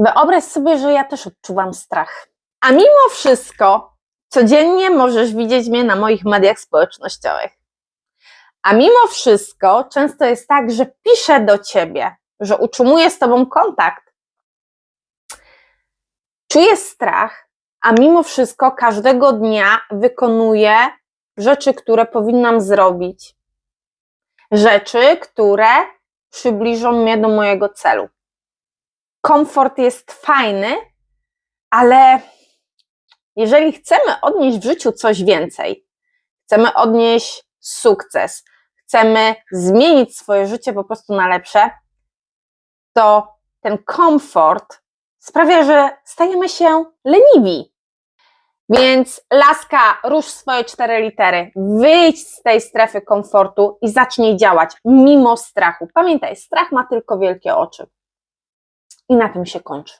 Wyobraź sobie, że ja też odczuwam strach. A mimo wszystko, codziennie możesz widzieć mnie na moich mediach społecznościowych. A mimo wszystko, często jest tak, że piszę do ciebie, że utrzymuję z tobą kontakt. Czuję strach, a mimo wszystko każdego dnia wykonuję rzeczy, które powinnam zrobić. Rzeczy, które przybliżą mnie do mojego celu. Komfort jest fajny, ale jeżeli chcemy odnieść w życiu coś więcej, chcemy odnieść sukces, chcemy zmienić swoje życie po prostu na lepsze, to ten komfort sprawia, że stajemy się leniwi. Więc laska, rusz swoje cztery litery, wyjdź z tej strefy komfortu i zacznij działać mimo strachu. Pamiętaj, strach ma tylko wielkie oczy. I na tym się kończy.